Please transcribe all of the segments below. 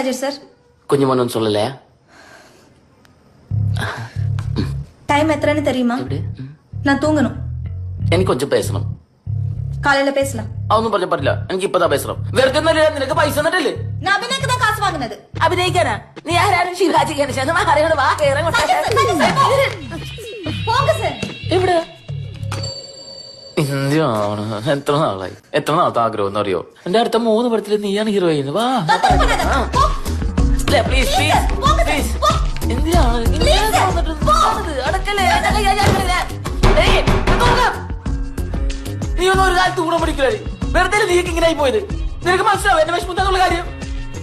Ajay sir குஞ்சுமோன்னு சொல்லலையா time எத்தனைன்னு தெரியுமா எப்படி ம். நான் தூங்கணும் എനിക്ക് കൊഞ്ചം പേസണം காலையில பேசலாம் അതൊന്നും പറഞ്ഞ പറ്റില്ല എനിക്ക് ഇപ്പതാ പേസണം വെറുതെ ഒന്നുമല്ല, നിനക്ക് പൈസ തന്നിട്ടില്ലേ நான் அபிநயக்கு தான் காசு വാങ്ങുന്നത് അഭിനയിക്കാനാ നീ ആരാരും ശിവരാജ് ഗണേശൻ അറിയണം വാ കേറാൻ போங்க சார் എവിടെ ഇന്ത്യയാണ് എത്ര നാളായി എത്ര നാളത്തെ ആഗ്രഹം എന്ന് അറിയോ എന്റെ അടുത്ത മൂന്ന് പടത്തില് നീയാണ് ഹീറോയിൻ വാ தொந்தரவு பண்ணாத. നീ ഒന്നും ഒരു കാലത്ത് കൂടെ വെറുതെ നീക്ക് ഇങ്ങനെ ആയി പോയത്? നിനക്ക് മനസ്സിലാവും എന്റെ കാര്യം.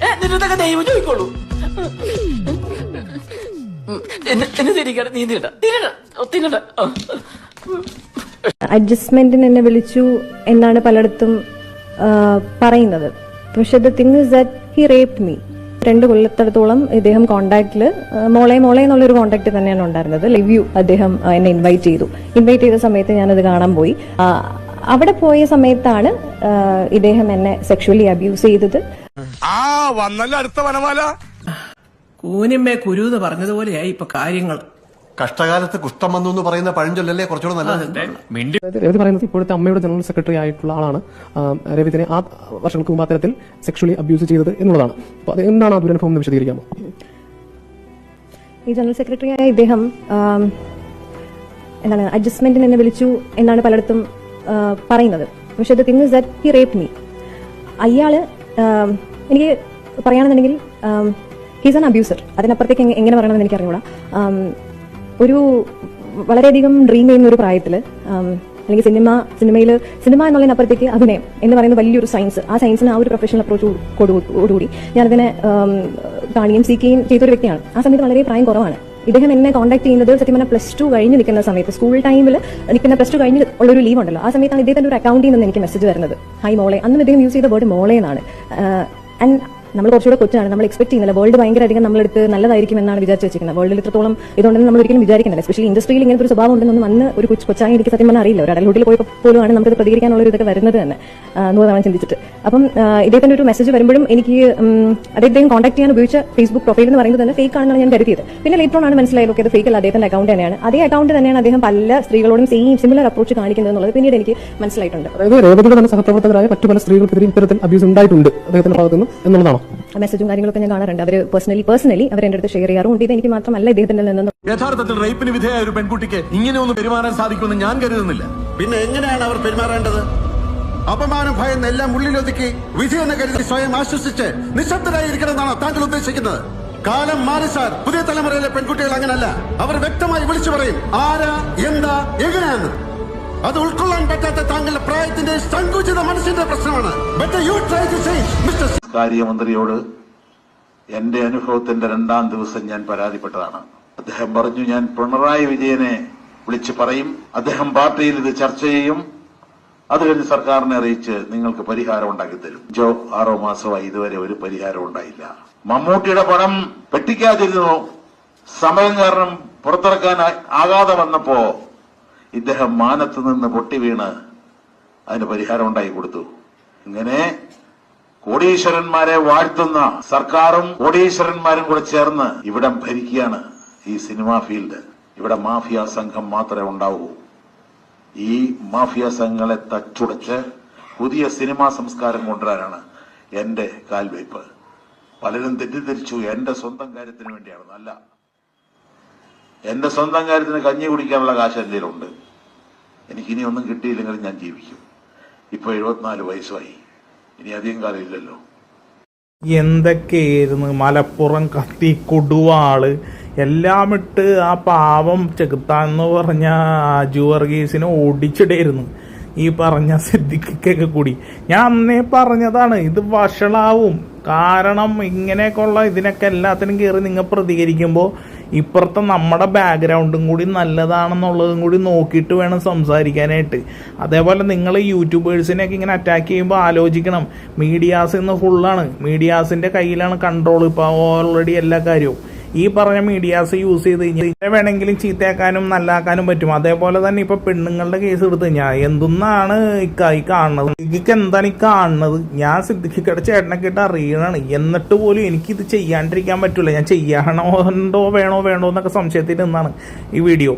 ഏഹ് നിന്നൊക്കെ ദൈവം ചോദിക്കോളൂ എന്നെ നീ അഡ്ജസ്റ്റ്മെന്റിന് എന്നെ വിളിച്ചു എന്നാണ് പലയിടത്തും പറയുന്നത്. പക്ഷെ the thing is that he rape me രണ്ട് കൊല്ലത്തടത്തോളം ഇദ്ദേഹം കോണ്ടാക്ടിൽ മോളെ മോളെ എന്നുള്ളൊരു കോണ്ടാക്ട് തന്നെയാണ് ഉണ്ടായിരുന്നത്. ലിവ് യു അദ്ദേഹം എന്നെ ഇൻവൈറ്റ് ചെയ്തു. ഇൻവൈറ്റ് ചെയ്ത സമയത്ത് ഞാനത് കാണാൻ പോയി. അവിടെ പോയ സമയത്താണ് ഇദ്ദേഹം എന്നെ സെക്ഷുവലി അബ്യൂസ് ചെയ്തത്. ആ വന്നല്ല അടുത്ത വനമാല. കൂനിമ്മേ കുരു എന്ന് പറഞ്ഞതുപോലെയായി ഇപ്പൊ കാര്യങ്ങൾ. കഷ്ടകാലത്ത് കുഷ്ഠം വന്നു എന്ന് പറയുന്ന പഴഞ്ചൊല്ലല്ലേ കുറച്ചുകൂടെ നല്ലത്? അതായത് രവി പറയുന്നത് ഇപ്പോഴത്തെ അമ്മയുടെ ജനറൽ സെക്രട്ടറി ആയിട്ടുള്ള ആളാണ്. രവിതിനെ ആ വർഷങ്ങൾക്ക് മുമ്പ് അത്തരത്തിൽ സെക്ഷലി അബ്യൂസ് ചെയ്തത് എന്നുള്ളതാണ്. അപ്പോൾ അത് എന്താണ് ആ ദുരനുഭവം എന്ന് വിശദീകരിക്കാമോ? ഈ ജനറൽ സെക്രട്ടറി ആയ ഇദ്ദേഹം എന്താണ് അഡ്ജസ്റ്റ്മെന്റിന് എന്നെ വിളിച്ചു എന്നാണ് പലയിടത്തും പറയുന്നത്. പക്ഷെ the thing is that he rape me അയാൾ എനിക്ക് പറയുകയാണെന്നുണ്ടെങ്കിൽ ഹീസ് ആൻ അബ്യൂസർ അതിനപ്പുറത്തേക്ക് എങ്ങനെ പറയണമെന്ന് എനിക്ക് അറിഞ്ഞൂടാ ഒരു വളരെയധികം ഡ്രീം ചെയ്യുന്ന ഒരു പ്രായത്തിൽ അല്ലെങ്കിൽ സിനിമ സിനിമയിൽ സിനിമ എന്നുള്ളതിനപ്പുറത്തേക്ക് അഭിനയം എന്ന് പറയുന്ന വലിയൊരു സയൻസ് ആ സയൻസിന് ആ ഒരു പ്രൊഫഷണൽ അപ്രോച്ച് കൊടുകൂടി. ഞാനതിനെ കാണുകയും സീക്കുകയും ചെയ്തൊരു വ്യക്തിയാണ്. ആ സമയത്ത് വളരെ പ്രായം കുറവാണ്. ഇദ്ദേഹം എന്നെ കോൺടാക്ട് ചെയ്യുന്നത് സത്യം പറഞ്ഞാൽ പ്ലസ് ടു കഴിഞ്ഞ് നിൽക്കുന്ന സമയത്ത്. സ്കൂൾ ടൈമിൽ നിൽക്കുന്ന പ്ലസ് ടു കഴിഞ്ഞ് ഉള്ളൊരു ലീവ് ഉണ്ടല്ലോ. ആ സമയത്താണ് ഇദ്ദേഹത്തിന്റെ ഒരു അക്കൗണ്ടിൽ നിന്ന് എനിക്ക് മെസ്സേജ് വരുന്നത്. ഹൈ മോളെ. അന്നും ഇദ്ദേഹം യൂസ് ചെയ്ത വേർഡ് മോളെ എന്നാണ്. ആൻഡ് നമ്മൾ കുറച്ചുകൂടെ കൊച്ചാണ്. നമ്മൾ എക്സ്പെക്ട് ചെയ്യുന്നില്ല. വേൾഡ് ഭയങ്കര അധികം നമ്മളെടുത്ത് നല്ലതായിരിക്കും എന്നാണ് വിചാരിച്ച് വെച്ചിരിക്കുന്നത്. വേൾഡിൽ ഇത്രത്തോളം ഇതുണ്ടെന്ന് നമ്മൾ ഒരിക്കലും വിചാരിക്കുന്നില്ല. എസ്പെഷ്യലി ഇൻഡസ്ട്രിയിൽ ഇങ്ങനത്തെ ഒരു സ്വഭാവം ഉണ്ടെന്നൊന്നും അന്ന് ഒരു കൊച്ചു കൊച്ചായി എനിക്ക് സത്യം പറഞ്ഞാൽ അറിയില്ല. ഒരു അഡൽഹുഡിൽ പോയപ്പോൾ പോലുമാണ് നമുക്കത് പ്രതികരിക്കാനുള്ള ഒരു ഇതൊക്കെ വരുന്നത് തന്നെ. നൂറ് ചിന്തിച്ചിട്ട്. അപ്പം ഇദ്ദേഹത്തിന്റെ ഒരു മെസ്സേജ് വരുമ്പോഴും എനിക്ക് അദ്ദേഹം കോൺടാക്ട് ചെയ്യാൻ ഉപയോഗിച്ച ഫേസ്ബുക്ക് പ്രൊഫൈൽ എന്ന് പറയുന്നത് തന്നെ ഫേക്ക് ആണെന്നാണ് ഞാൻ കരുതിയത്. പിന്നെ ലേറ്റർ ആണ് മനസ്സിലായത് ഓക്കെ അത് ഫേക്ക് അല്ല അദ്ദേഹത്തിന്റെ അക്കൗണ്ട് തന്നെയാണ്. അതേ അക്കൗണ്ട് തന്നെയാണ് അദ്ദേഹം പല സ്ത്രീകളോടും സെയിം സിമിലർ അപ്രോച്ച് കാണിക്കുന്നത് എന്നുള്ളത് പിന്നീട് എനിക്ക് മനസ്സിലായിട്ടുണ്ട്. അതായത് രേവതിയുടെ തന്നെ സഹപ്രവർത്തകരായ മറ്റു പല സ്ത്രീകൾക്കെതിരെ ഇത്തരത്തിൽ അബ്യൂസ് ഉണ്ടായിട്ടുണ്ട് അദ്ദേഹത്തിന്റെ ഭാഗത്തുനിന്ന് എന്നുള്ളതാണോ? മെസ്സേജും കാര്യങ്ങളൊക്കെ ഞാൻ കാണാറുണ്ട്. അവർ പേഴ്സണലി പേഴ്സണലി അവർ എന്റെ അടുത്ത് ഷെയർ ചെയ്യാറുണ്ട് ഇത് എനിക്ക് മാത്രമല്ല ഇദ്ദേഹത്തിന്റെ നിന്ന് യഥാർത്ഥത്തിൽ റേപ്പിന് വിധേയ ഒരു പെൺകുട്ടിക്ക് ഇങ്ങനെ ഒന്ന് പെരുമാറാൻ സാധിക്കുമെന്ന് ഞാൻ കരുതുന്നില്ല. പിന്നെ എങ്ങനെയാണ് അവർ പെരുമാറേണ്ടത്? അപമാനം ഭയം എല്ലാം ഉള്ളിലൊതുക്കി വിധി എന്ന കരുതി സ്വയം ആശ്വസിച്ച് നിശബ്ദരായിരിക്കണമെന്നാണ് താങ്കൾ ഉദ്ദേശിക്കുന്നത്. കാലം മാറി സാർ. പുതിയ തലമുറയിലെ പെൺകുട്ടികൾ അങ്ങനല്ല. അവർ വ്യക്തമായി വിളിച്ചു പറയും ആരാ? എന്താ? എങ്ങനെയാന്ന്? അത് ഉൾക്കൊള്ളാൻ പറ്റാത്ത താങ്കളുടെ പ്രായത്തിന്റെ സങ്കുചിത മനസ്സിന്റെ പ്രശ്നമാണ്. But you try to say Mr. കാര്യമന്ത്രിയോട് എന്റെ അനുഭവത്തിന്റെ രണ്ടാം ദിവസം ഞാൻ പരാതിപ്പെട്ടതാണ്. അദ്ദേഹം പറഞ്ഞു ഞാൻ പിണറായി വിജയനെ വിളിച്ചു പറയും. അദ്ദേഹം പാർട്ടിയിൽ ഇത് ചർച്ച ചെയ്യും. അത് കഴിഞ്ഞ് സർക്കാരിനെ അറിയിച്ച് നിങ്ങൾക്ക് പരിഹാരം ഉണ്ടാക്കി തരും ജോ ആറോ മാസമായി ഇതുവരെ ഒരു പരിഹാരം ഉണ്ടായില്ല. മമ്മൂട്ടിയുടെ പണം പെട്ടിക്കാതിരുന്നു സമയം കാരണം പുറത്തിറക്കാൻ ആകാതെ വന്നപ്പോ ഇദ്ദേഹം മാനത്ത് നിന്ന് പൊട്ടി വീണ് അതിന് പരിഹാരം ഉണ്ടാക്കി കൊടുത്തു. ഇങ്ങനെ കോടീശ്വരന്മാരെ വാഴ്ത്തുന്ന സർക്കാരും കോടീശ്വരന്മാരും കൂടെ ചേർന്ന് ഇവിടം ഭരിക്കുകയാണ് ഈ സിനിമാ ഫീൽഡ്. ഇവിടെ മാഫിയ സംഘം മാത്രമേ ഉണ്ടാവൂ. ഈ മാഫിയ സംഘങ്ങളെ തച്ചുടച്ച് പുതിയ സിനിമാ സംസ്കാരം കൊണ്ടുവരാനാണ് എന്റെ കാൽവയ്പ് പലരും തെറ്റിദ്ധരിച്ചു. എന്റെ സ്വന്തം കാര്യത്തിന് വേണ്ടിയാണ്. അല്ല എന്റെ സ്വന്തം കാര്യത്തിന് കഞ്ഞി കുടിക്കാനുള്ള കാശ് എന്തെങ്കിലും ഉണ്ട് എനിക്കിനി ഒന്നും കിട്ടിയില്ലെങ്കിൽ ഞാൻ ജീവിക്കും. ഇപ്പൊ എഴുപത്തിനാല് വയസ്സായി. ഇനി അധികം കാലം ഇല്ലല്ലോ. എന്തൊക്കെയായിരുന്നു? മലപ്പുറം കത്തി കൊടുവാൾ. എല്ലാം ഇട്ട് ആ പാവം ചെകുത്താന്ന് പറഞ്ഞ അജു വർഗീസിനെ ഓടിച്ചിടായിരുന്നു ഈ പറഞ്ഞ സിദ്ധിക്കൊക്കെ കൂടി. ഞാൻ അന്നേ പറഞ്ഞതാണ് ഇത് വഷളാവും. കാരണം ഇങ്ങനെയൊക്കെയുള്ള ഇതിനൊക്കെ എല്ലാത്തിനും കയറി നിങ്ങൾ പ്രതികരിക്കുമ്പോൾ ഇപ്പുറത്തെ നമ്മുടെ ബാക്ക്ഗ്രൗണ്ടും കൂടി നല്ലതാണെന്നുള്ളതും കൂടി നോക്കിയിട്ട് വേണം സംസാരിക്കാനായിട്ട്. അതേപോലെ നിങ്ങൾ യൂട്യൂബേഴ്സിനെയൊക്കെ ഇങ്ങനെ അറ്റാക്ക് ചെയ്യുമ്പോൾ ആലോചിക്കണം. മീഡിയാസ് ഇന്ന് ഫുള്ളാണ് മീഡിയാസിന്റെ കയ്യിലാണ് കൺട്രോൾ ഇപ്പോൾ ഓൾറെഡി എല്ലാ കാര്യവും. ഈ പറഞ്ഞ മീഡിയാസ് യൂസ് ചെയ്ത് കഴിഞ്ഞാൽ വേണമെങ്കിലും ചീത്തയാക്കാനും നല്ലാക്കാനും പറ്റും. അതേപോലെ തന്നെ ഇപ്പൊ പെണ്ണുങ്ങളുടെ കേസ് എടുത്തു കഴിഞ്ഞാൽ എന്തൊന്നാണ് ഇക്കായി കാണുന്നത്? ഇതിക്ക് എന്താണ് ഈ കാണുന്നത്? ഞാൻ സിദ്ധിക്കട ചേട്ടനെ കേട്ട് അറിയണാണ്. എന്നിട്ട് പോലും എനിക്ക് ഇത് ചെയ്യാണ്ടിരിക്കാൻ പറ്റില്ല ഞാൻ ചെയ്യണോ ഉണ്ടോ വേണോ വേണോ എന്നൊക്കെ സംശയത്തിൽ നിന്നാണ് ഈ വീഡിയോ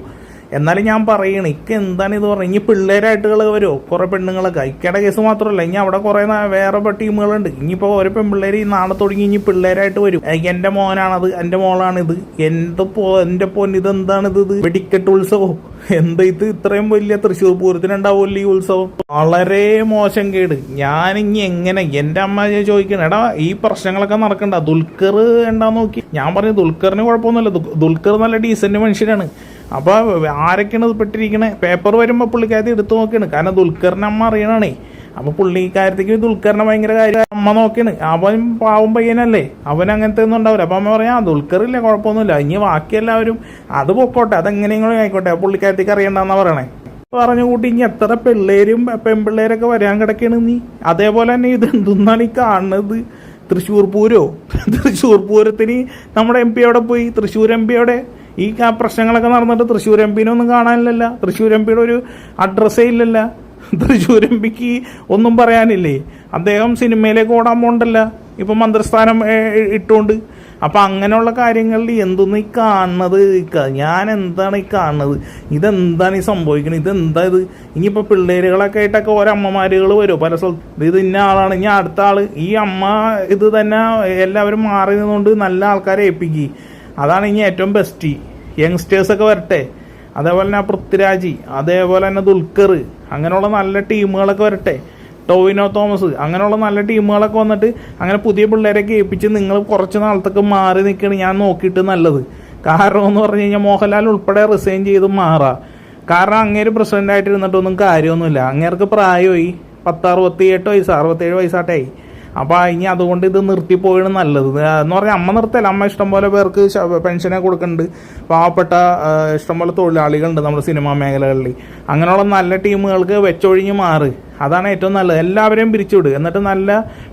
എന്നാലും ഞാൻ പറയണ ഇക്ക് എന്താണ് ഇത് പറഞ്ഞത് ഇനി പിള്ളേരായിട്ടുകൾ വരുമോ കുറെ പെണ്ണുങ്ങളൊക്കെ. ഇക്കയുടെ കേസ് മാത്രമല്ല ഇനി അവിടെ കുറെ വേറെ ടീമുകളുണ്ട്. ഇനിയിപ്പോ ഓരോ പെൺപിള്ളേര് ഈ നാളെ തുടങ്ങി ഇനി പിള്ളേരായിട്ട് വരും. എന്റെ മോനാണത് എന്റെ മോളാണിത്. എന്റെ പോ എന്റെ ഇത് ഇതെന്താണിത് ഇത്? വെടിക്കെട്ട് ഉത്സവം. എന്താ ഇത്? ഇത്രയും വലിയ തൃശ്ശൂർ പൂരത്തിനുണ്ടാവുമല്ലോ ഈ ഉത്സവം. വളരെ മോശം കേട്. ഞാൻ ഇനി എങ്ങനെ? എന്റെ അമ്മ ചോദിക്കണം എടാ ഈ പ്രശ്നങ്ങളൊക്കെ നടക്കണ്ട. ദുൽഖർ എന്താ നോക്കി. ഞാൻ പറഞ്ഞു ദുൽഖറിന് കുഴപ്പമൊന്നുമില്ല. ദുൽഖർ നല്ല ഡീസന്റ് മനുഷ്യനാണ്. അപ്പൊ ആരൊക്കെയാണ് പെട്ടിരിക്കണേ? പേപ്പർ വരുമ്പോൾ പുള്ളിക്കാരത്തി എടുത്തു നോക്കിയാണ്. കാരണം ദുൽഖറിനെ അമ്മ അറിയണേ അപ്പൊ പുള്ളിക്കാരത്തേക്ക് ദുൽഖറിനെ ഭയങ്കര കാര്യം അമ്മ നോക്കിയാണ്. അവൻ പാവം പയ്യനല്ലേ. അവൻ അങ്ങനത്തെ ഒന്നും ഉണ്ടാവില്ല അപ്പൊ അമ്മ പറയാം ദുൽഖറില്ല കുഴപ്പമൊന്നുമില്ല. ഇനി ബാക്കി എല്ലാവരും അത് പൊക്കോട്ടെ. അതെങ്ങനെയെങ്കിലും ആയിക്കോട്ടെ. പുള്ളിക്കാരത്തേക്ക് അറിയണ്ടെന്നാ പറയണേ. പറഞ്ഞു കൂട്ടി ഇനി എത്ര പിള്ളേരും പെൺപിള്ളേരൊക്കെ വരാൻ കിടക്കണ് നീ? അതേപോലെ തന്നെ ഇത് എന്തെന്നാണ് ഈ കാണുന്നത്? തൃശ്ശൂർ പൂരോ? തൃശ്ശൂർ പൂരത്തിന് നമ്മുടെ എം പി അവിടെ പോയി? തൃശ്ശൂർ എം പി അവിടെ ഈ പ്രശ്നങ്ങളൊക്കെ നടന്നിട്ട് തൃശ്ശൂർ എം പിനെ ഒന്നും കാണാനില്ലല്ല. തൃശ്ശൂർ എം പിയുടെ ഒരു അഡ്രസ്സേ ഇല്ലല്ല. തൃശ്ശൂർ എം പിക്ക് ഒന്നും പറയാനില്ലേ? അദ്ദേഹം സിനിമയിലേക്ക് ഓടാൻ പോണ്ടല്ല. ഇപ്പൊ മന്ത്രിസ്ഥാനം ഇട്ടുകൊണ്ട് അപ്പൊ അങ്ങനെയുള്ള കാര്യങ്ങളിൽ എന്തൊന്നും ഈ കാണുന്നത്? ഞാൻ എന്താണ് ഈ കാണുന്നത്? ഇതെന്താണ് ഈ സംഭവിക്കുന്നത് ഇതെന്താ ഇത്? ഇനിയിപ്പോ പിള്ളേരുകളൊക്കെ ആയിട്ടൊക്കെ ഓരോ അമ്മമാരുകൾ വരും? പല സ്ഥലത്ത് ഇത് ഇന്ന ആളാണ് ഇനി അടുത്ത ആൾ. ഈ അമ്മ ഇത് തന്നെ എല്ലാവരും മാറി നിന്നുകൊണ്ട് നല്ല ആൾക്കാരെ ഏൽപ്പിക്കുക അതാണ് ഇനി ഏറ്റവും ബെസ്റ്റ് യങ്സ്റ്റേഴ്സൊക്കെ വരട്ടെ. അതേപോലെ തന്നെ പൃഥ്വിരാജ് അതേപോലെ തന്നെ ദുൽഖർ അങ്ങനെയുള്ള നല്ല ടീമുകളൊക്കെ വരട്ടെ. ടോവിനോ തോമസ് അങ്ങനെയുള്ള നല്ല ടീമുകളൊക്കെ വന്നിട്ട് അങ്ങനെ പുതിയ പിള്ളേരൊക്കെ ഏൽപ്പിച്ച് നിങ്ങൾ കുറച്ച് നാളത്തേക്ക് മാറി നിൽക്കണം. ഞാൻ നോക്കിയിട്ട് നല്ലത്. കാരണം എന്ന് പറഞ്ഞു കഴിഞ്ഞാൽ മോഹൻലാൽ ഉൾപ്പെടെ റിസൈൻ ചെയ്ത് മാറാം. കാരണം അങ്ങേര് പ്രസിഡന്റ് ആയിട്ട് ഇരുന്നിട്ടൊന്നും കാര്യമൊന്നുമില്ല. അങ്ങേർക്ക് പ്രായമായി. പത്ത് അറുപത്തി എട്ട് വയസ്സ് അറുപത്തേഴ് വയസ്സായിട്ടായി അപ്പൊ ഇനി അതുകൊണ്ട് ഇത് നിർത്തി പോയാണ് നല്ലത്. എന്ന് പറഞ്ഞാൽ അമ്മ നിർത്തല്ല അമ്മ ഇഷ്ടംപോലെ പേർക്ക് പെൻഷനെ കൊടുക്കുന്നുണ്ട്. പാവപ്പെട്ട ഇഷ്ടംപോലെ തൊഴിലാളികളുണ്ട് നമ്മുടെ സിനിമാ മേഖലകളിൽ. അങ്ങനെയുള്ള നല്ല ടീമുകൾക്ക് വെച്ചൊഴിഞ്ഞ് മാറ്. അതാണ് ഏറ്റവും നല്ലത്. എല്ലാവരെയും പിരിച്ചുവിടുക എന്നിട്ട് നല്ല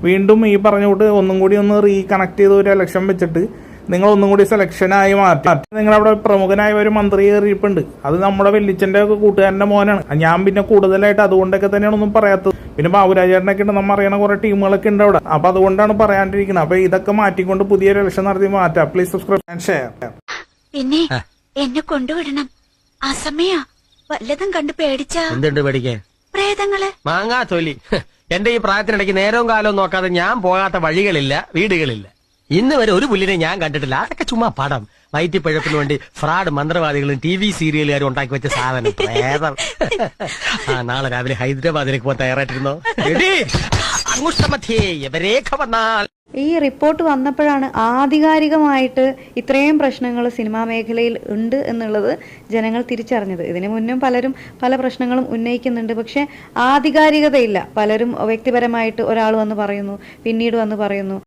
വീണ്ടും ഈ പറഞ്ഞുകൊണ്ട് ഒന്നും കൂടി ഒന്ന് റീകണക്ട് ചെയ്ത് ഒരു ഇലക്ഷൻ വെച്ചിട്ട് നിങ്ങൾ ഒന്നും കൂടി സെലക്ഷനായി മാറ്റി. നിങ്ങൾ അവിടെ പ്രമുഖനായ ഒരു മന്ത്രി കയറിയിപ്പുണ്ട് അത് നമ്മുടെ വെല്ലിച്ചന്റെ ഒക്കെ കൂട്ടുകാരന്റെ മോനാണ്. ഞാൻ പിന്നെ കൂടുതലായിട്ട് അതുകൊണ്ടൊക്കെ തന്നെയാണ് ഒന്നും പറയാത്തത്. പിന്നെ ബാബുരാജേട്ടനൊക്കെ ഉണ്ട് നമ്മൾ അറിയണ കുറെ ടീമുകളൊക്കെ ഉണ്ട് അവിടെ. അപ്പൊ അതുകൊണ്ടാണ് പറയാണ്ടിരിക്കുന്നത്. അപ്പൊ ഇതൊക്കെ മാറ്റിക്കൊണ്ട് പുതിയൊരു ഇലക്ഷൻ നടത്തി മാറ്റാം. പ്ലീസ് സബ്സ്ക്രൈബ് ആൻഡ് ഷെയർ പിന്നെ എന്നെ കൊണ്ടുവിടണം. ആ സമയ. വല്ലതും കണ്ട് പേടിച്ചാ. എന്തുണ്ട് പേടിക്കാൻ പ്രേതങ്ങൾ. മാങ്ങാ തൊലി. എന്റെ ഈ പ്രായത്തിനിടയ്ക്ക് നേരവും കാലവും നോക്കാതെ ഞാൻ പോകാത്ത വഴികളില്ല വീടുകളില്ല. ഇന്ന് വരെ ഒരു പുല്ലിനെ ഞാൻ കണ്ടിട്ടില്ല. അതൊക്കെ ചുമ്മാ പടം. വൈദ്യപ്പഴപ്പിന് പഴപ്പിന് വേണ്ടി ഫ്രാഡ് മന്ത്രവാദികളും ടി വി സീരിയലുകാരും ഉണ്ടാക്കി വെച്ച സാധനം. ആ നാളെ രാവിലെ ഹൈദരാബാദിലേക്ക് പോകാൻ തയ്യാറായിട്ടിരുന്നോ? ഈ റിപ്പോർട്ട് വന്നപ്പോഴാണ് ആധികാരികമായിട്ട് ഇത്രയും പ്രശ്നങ്ങൾ സിനിമാ മേഖലയിൽ ഉണ്ട് എന്നുള്ളത് ജനങ്ങൾ തിരിച്ചറിഞ്ഞത്. ഇതിനു മുന്നും പലരും പല പ്രശ്നങ്ങളും ഉന്നയിക്കുന്നുണ്ട്. പക്ഷെ ആധികാരികതയില്ല. പലരും വ്യക്തിപരമായിട്ട് ഒരാൾ വന്ന് പറയുന്നു പിന്നീട് വന്ന് പറയുന്നു.